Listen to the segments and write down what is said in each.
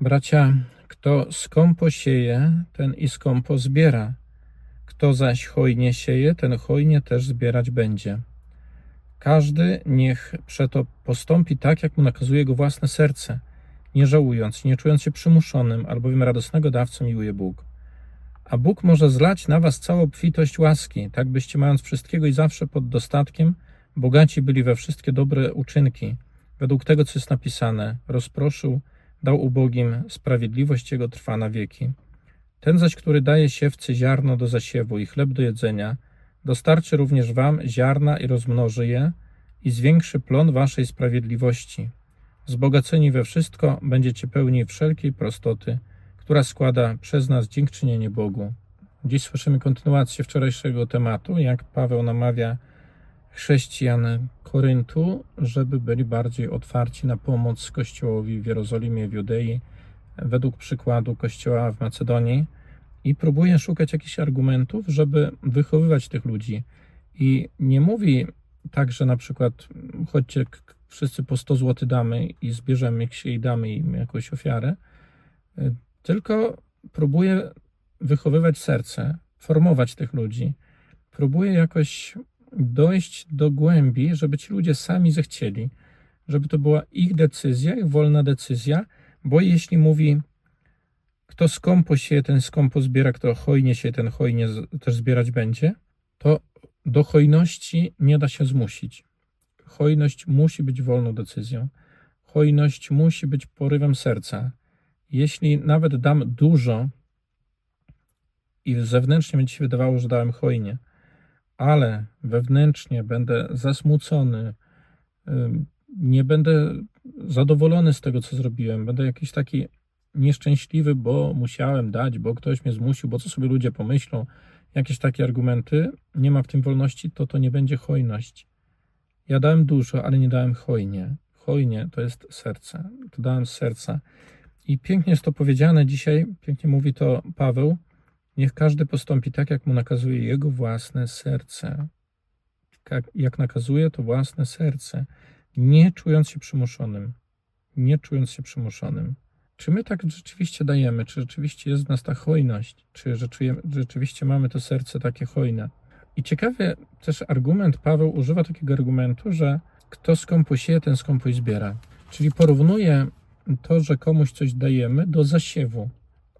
Bracia, kto skąpo sieje, ten i skąpo zbiera. Kto zaś hojnie sieje, ten hojnie też zbierać będzie. Każdy niech przeto postąpi tak, jak mu nakazuje go własne serce, nie żałując, nie czując się przymuszonym, albowiem radosnego dawcą miłuje Bóg. A Bóg może zlać na was całą obfitość łaski, tak byście mając wszystkiego i zawsze pod dostatkiem, bogaci byli we wszystkie dobre uczynki, według tego, co jest napisane, rozproszył, dał ubogim, sprawiedliwość Jego trwa na wieki. Ten zaś, który daje siewcy ziarno do zasiewu i chleb do jedzenia, dostarczy również wam ziarna i rozmnoży je i zwiększy plon waszej sprawiedliwości. Wzbogaceni we wszystko będziecie pełni wszelkiej prostoty, która składa przez nas dziękczynienie Bogu. Dziś słyszymy kontynuację wczorajszego tematu, jak Paweł namawia chrześcijan Koryntu, żeby byli bardziej otwarci na pomoc Kościołowi w Jerozolimie, w Judei, według przykładu Kościoła w Macedonii i próbuje szukać jakichś argumentów, żeby wychowywać tych ludzi. I nie mówi tak, że na przykład chodźcie wszyscy po 100 zł damy i zbierzemy się i damy im jakąś ofiarę, y, tylko próbuje wychowywać serce, formować tych ludzi. Próbuje jakoś dojść do głębi, żeby ci ludzie sami zechcieli, żeby to była ich decyzja, ich wolna decyzja, bo jeśli mówi, kto skąpo sieje, ten skąpo zbiera, kto hojnie się, ten hojnie też zbierać będzie, to do hojności nie da się zmusić. Hojność musi być wolną decyzją. Hojność musi być porywem serca. Jeśli nawet dam dużo i zewnętrznie będzie się wydawało, że dałem hojnie, ale wewnętrznie będę zasmucony, nie będę zadowolony z tego, co zrobiłem, będę jakiś taki nieszczęśliwy, bo musiałem dać, bo ktoś mnie zmusił, bo co sobie ludzie pomyślą, jakieś takie argumenty, nie ma w tym wolności, to to nie będzie hojność. Ja dałem dużo, ale nie dałem hojnie. Hojnie to jest serce. To dałem z serca. I pięknie jest to powiedziane dzisiaj, pięknie mówi to Paweł. Niech każdy postąpi tak, jak mu nakazuje jego własne serce. Jak, jak nakazuje to własne serce, nie czując się przymuszonym. Nie czując się przymuszonym. Czy my tak rzeczywiście dajemy? Czy rzeczywiście jest w nas ta hojność? Czy rzeczywiście mamy to serce takie hojne? I ciekawy też argument, Paweł używa takiego argumentu, że kto skąpo sieje, ten skąpo zbiera. Czyli porównuje to, że komuś coś dajemy, do zasiewu.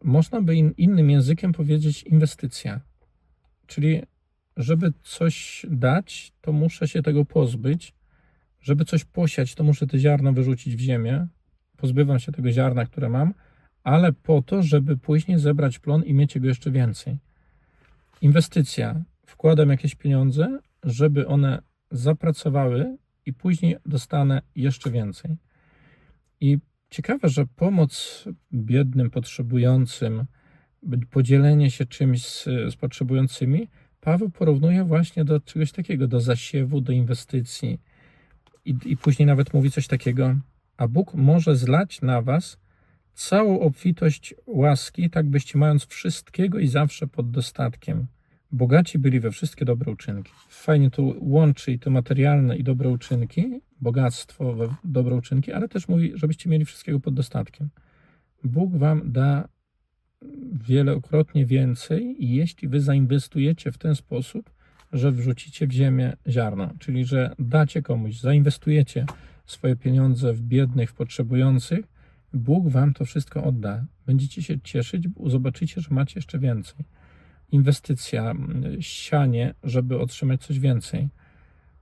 Można by in, innym językiem powiedzieć inwestycja. Czyli żeby coś dać, to muszę się tego pozbyć. Żeby coś posiać, to muszę te ziarno wyrzucić w ziemię. Pozbywam się tego ziarna, które mam, ale po to, żeby później zebrać plon i mieć jego jeszcze więcej. Inwestycja. Wkładam jakieś pieniądze, żeby one zapracowały i później dostanę jeszcze więcej. I ciekawe, że pomoc biednym, potrzebującym, podzielenie się czymś z, z potrzebującymi, Paweł porównuje właśnie do czegoś takiego, do zasiewu, do inwestycji. I, I później nawet mówi coś takiego, a Bóg może zlać na was całą obfitość łaski, tak byście mając wszystkiego i zawsze pod dostatkiem. Bogaci byli we wszystkie dobre uczynki. Fajnie tu łączy i to materialne i dobre uczynki, bogactwo dobre uczynki, ale też mówi, żebyście mieli wszystkiego pod dostatkiem. Bóg wam da wielokrotnie więcej, jeśli wy zainwestujecie w ten sposób, że wrzucicie w ziemię ziarno, czyli że dacie komuś, zainwestujecie swoje pieniądze w biednych, w potrzebujących, Bóg wam to wszystko odda. Będziecie się cieszyć, bo zobaczycie, że macie jeszcze więcej. Inwestycja, sianie, żeby otrzymać coś więcej.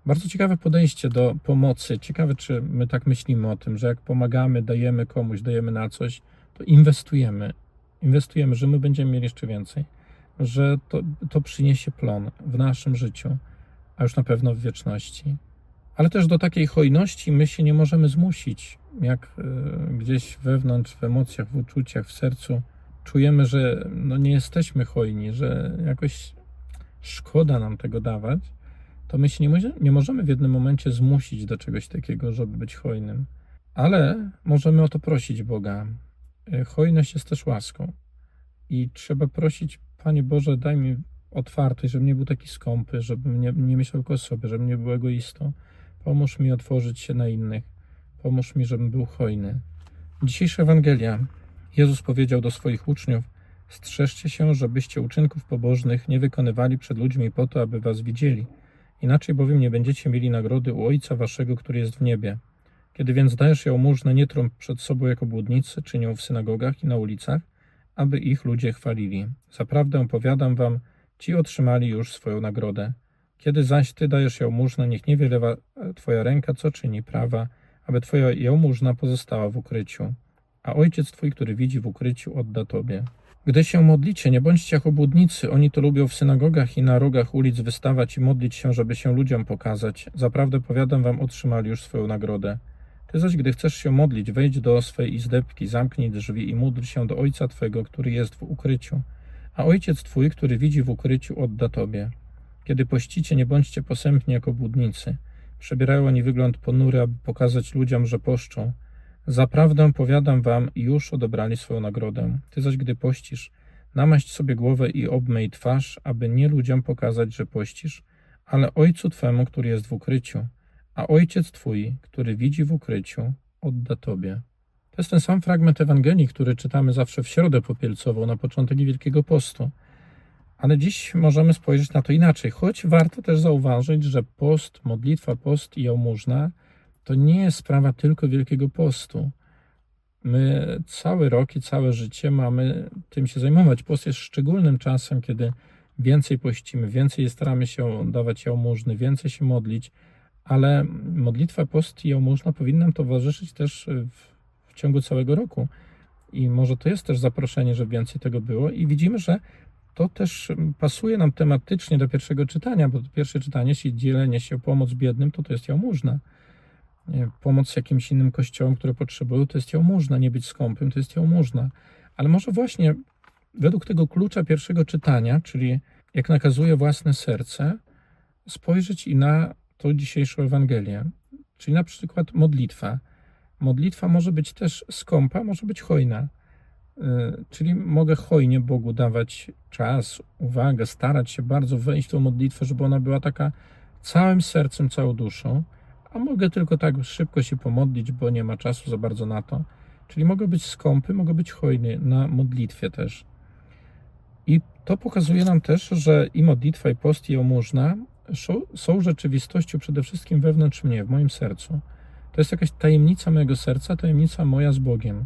Bardzo ciekawe podejście do pomocy. Ciekawe, czy my tak myślimy o tym, że jak pomagamy, dajemy komuś, dajemy na coś, to inwestujemy. Inwestujemy, że my będziemy mieli jeszcze więcej, że to, to przyniesie plon w naszym życiu, a już na pewno w wieczności. Ale też do takiej hojności my się nie możemy zmusić. Jak y, gdzieś wewnątrz, w emocjach, w uczuciach, w sercu czujemy, że no nie jesteśmy hojni, że jakoś szkoda nam tego dawać, to my się nie, może, nie możemy w jednym momencie zmusić do czegoś takiego, żeby być hojnym. Ale możemy o to prosić Boga. Y, Hojność jest też łaską. I trzeba prosić, Panie Boże, daj mi otwartość, żebym nie był taki skąpy, żebym nie, nie myślał tylko o sobie, żebym nie był egoistą. Pomóż mi otworzyć się na innych. Pomóż mi, żebym był hojny. Dzisiejsza Ewangelia Jezus powiedział do swoich uczniów: Strzeżcie się, żebyście uczynków pobożnych nie wykonywali przed ludźmi po to, aby was widzieli. Inaczej bowiem nie będziecie mieli nagrody u Ojca waszego, który jest w niebie. Kiedy więc dajesz jałmużnę, nie trąb przed sobą jako błudnicy, czynią w synagogach i na ulicach, aby ich ludzie chwalili. Zaprawdę powiadam wam, ci otrzymali już swoją nagrodę. Kiedy zaś ty dajesz jałmużnę, niech nie wylewa twoja ręka, co czyni prawa, aby twoja jałmużna pozostała w ukryciu. A ojciec twój, który widzi w ukryciu, odda tobie. Gdy się modlicie, nie bądźcie jak obłudnicy. Oni to lubią w synagogach i na rogach ulic wystawać i modlić się, żeby się ludziom pokazać. Zaprawdę powiadam wam, otrzymali już swoją nagrodę. Ty zaś, gdy chcesz się modlić, wejdź do swej izdebki, zamknij drzwi i módl się do Ojca Twego, który jest w ukryciu. A Ojciec Twój, który widzi w ukryciu, odda Tobie. Kiedy pościcie, nie bądźcie posępni jako budnicy. Przebierają oni wygląd ponury, aby pokazać ludziom, że poszczą. Zaprawdę powiadam wam, już odebrali swoją nagrodę. Ty zaś, gdy pościsz, namaść sobie głowę i obmyj twarz, aby nie ludziom pokazać, że pościsz, ale Ojcu Twemu, który jest w ukryciu. A Ojciec Twój, który widzi w ukryciu, odda Tobie. To jest ten sam fragment Ewangelii, który czytamy zawsze w środę popielcową, na początek Wielkiego Postu. Ale dziś możemy spojrzeć na to inaczej, choć warto też zauważyć, że post, modlitwa, post i jałmużna to nie jest sprawa tylko Wielkiego Postu. My cały rok i całe życie mamy tym się zajmować. Post jest szczególnym czasem, kiedy więcej pościmy, więcej staramy się dawać jałmużny, więcej się modlić, ale modlitwa, post i jałmużna powinna towarzyszyć też w, w ciągu całego roku. I może to jest też zaproszenie, żeby więcej tego było. I widzimy, że to też pasuje nam tematycznie do pierwszego czytania, bo pierwsze czytanie, jeśli dzielenie się o pomoc biednym, to to jest jałmużna. Nie, Pomoc jakimś innym kościołom, które potrzebują, to jest jałmużna. Nie być skąpym, to jest jałmużna. Ale może właśnie według tego klucza pierwszego czytania, czyli jak nakazuje własne serce, spojrzeć i na tą dzisiejszą Ewangelię, czyli na przykład modlitwa. Modlitwa może być też skąpa, może być hojna. Y, Czyli mogę hojnie Bogu dawać czas, uwagę, starać się bardzo wejść w tą modlitwę, żeby ona była taka całym sercem, całą duszą, a mogę tylko tak szybko się pomodlić, bo nie ma czasu za bardzo na to. Czyli mogę być skąpy, mogę być hojny na modlitwie też. I to pokazuje nam też, że i modlitwa, i post, i jałmużna są- rzeczywistością przede wszystkim wewnątrz mnie, w moim sercu. To jest jakaś tajemnica mojego serca, tajemnica moja z Bogiem.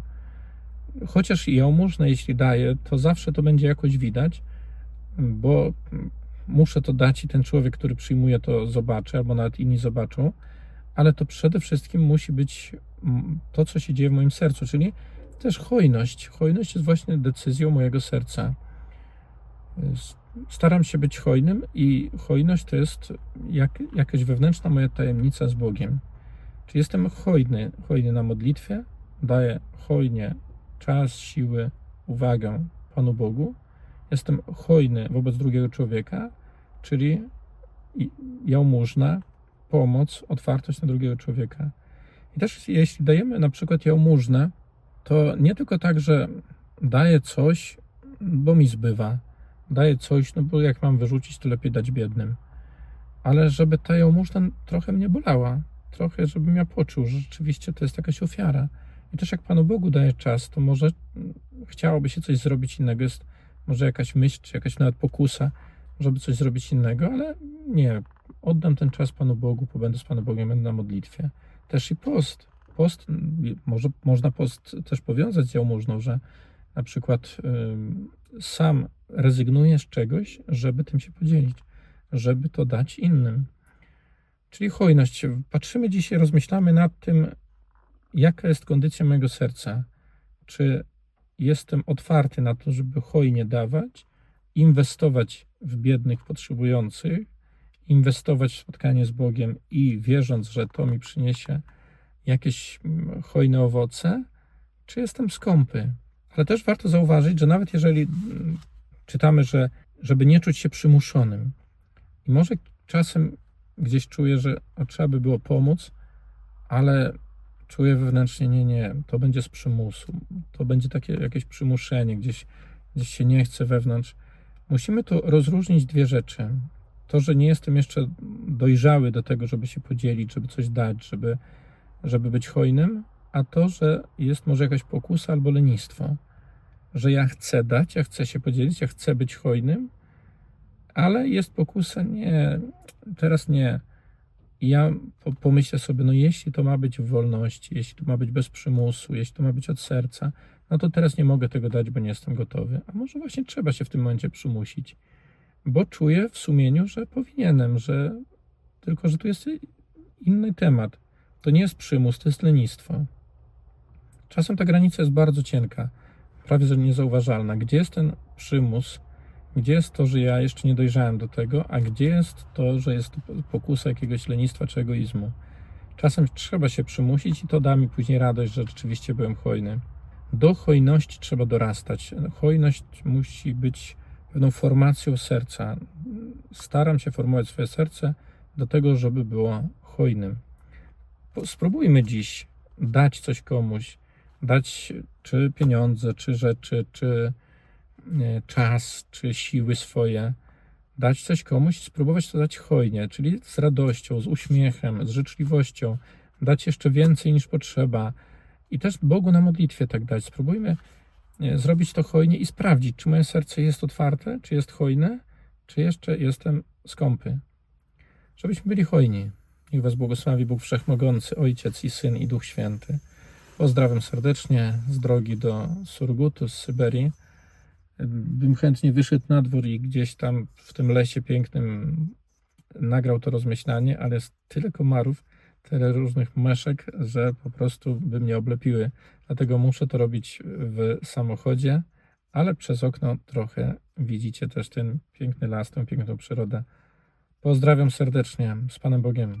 Chociaż i jałmużnę, jeśli daję, to zawsze to będzie jakoś widać, bo muszę to dać i ten człowiek, który przyjmuje to zobaczy, albo nawet inni zobaczą, ale to przede wszystkim musi być to, co się dzieje w moim sercu, czyli też hojność. Hojność jest właśnie decyzją mojego serca. Staram się być hojnym i hojność to jest jak, jakaś wewnętrzna moja tajemnica z Bogiem. Czy jestem hojny, hojny na modlitwie, daję hojnie czas, siły, uwagę Panu Bogu. Jestem hojny wobec drugiego człowieka, czyli jałmużna, pomoc, otwartość na drugiego człowieka. I też jeśli dajemy na przykład jałmużnę, to nie tylko tak, że daję coś, bo mi zbywa, daję coś, no bo jak mam wyrzucić, to lepiej dać biednym. Ale żeby ta jałmużna trochę mnie bolała, trochę, żebym ja poczuł, że rzeczywiście to jest jakaś ofiara. I też jak Panu Bogu daje czas, to może mm, chciałoby się coś zrobić innego, jest może jakaś myśl, czy jakaś nawet pokusa, żeby coś zrobić innego, ale nie, oddam ten czas Panu Bogu, pobędę z Panem Bogiem, będę na modlitwie. Też i post. Post, może, można post też powiązać z jałmużną, że na przykład sam rezygnuje z czegoś, żeby tym się podzielić, żeby to dać innym. Czyli hojność. Patrzymy dzisiaj, rozmyślamy nad tym, jaka jest kondycja mojego serca. Czy jestem otwarty na to, żeby hojnie dawać, inwestować w biednych, potrzebujących, inwestować w spotkanie z Bogiem i wierząc, że to mi przyniesie jakieś mm, hojne owoce, czy jestem skąpy. Ale też warto zauważyć, że nawet jeżeli mm, czytamy, że żeby nie czuć się przymuszonym, i może czasem gdzieś czuję, że trzeba by było pomóc, ale czuję wewnętrznie, nie, nie, to będzie z przymusu, to będzie takie jakieś przymuszenie, gdzieś, gdzieś się nie chce wewnątrz. Musimy tu rozróżnić dwie rzeczy. To, że nie jestem jeszcze dojrzały do tego, żeby się podzielić, żeby coś dać, żeby, żeby być hojnym, a to, że jest może jakaś pokusa albo lenistwo. że ja chcę dać, ja chcę się podzielić, ja chcę być hojnym, ale jest pokusa, nie, teraz nie. Ja po- pomyślę sobie, no jeśli to ma być w wolności, jeśli to ma być bez przymusu, jeśli to ma być od serca, no to teraz nie mogę tego dać, bo nie jestem gotowy. A może właśnie trzeba się w tym momencie przymusić, bo czuję w sumieniu, że powinienem, że tylko, że tu jest inny temat. To nie jest przymus, to jest lenistwo. Czasem ta granica jest bardzo cienka, prawie że niezauważalna. Gdzie jest ten przymus? Gdzie jest to, że ja jeszcze nie dojrzałem do tego, a gdzie jest to, że jest pokusa jakiegoś lenistwa czy egoizmu? Czasem trzeba się przymusić i to da mi później radość, że rzeczywiście byłem hojny. Do hojności trzeba dorastać. Hojność musi być pewną formacją serca. Staram się formować swoje serce do tego, żeby było hojnym. Spróbujmy dziś dać coś komuś, dać czy pieniądze, czy rzeczy, czy e, czas, czy siły swoje, dać coś komuś, spróbować to dać hojnie, czyli z radością, z uśmiechem, z życzliwością, dać jeszcze więcej niż potrzeba i też Bogu na modlitwie tak dać. Spróbujmy zrobić to hojnie i sprawdzić, czy moje serce jest otwarte, czy jest hojne, czy jeszcze jestem skąpy. Żebyśmy byli hojni. Niech Was błogosławi Bóg Wszechmogący, Ojciec i Syn i Duch Święty. Pozdrawiam serdecznie z drogi do Surgutu, z Syberii. Bym chętnie wyszedł na dwór i gdzieś tam w tym lesie pięknym nagrał to rozmyślanie, ale jest tyle komarów, tyle różnych meszek, że po prostu by mnie oblepiły. Dlatego muszę to robić w samochodzie, ale przez okno trochę widzicie też ten piękny las, tę piękną przyrodę. Pozdrawiam serdecznie. Z Panem Bogiem.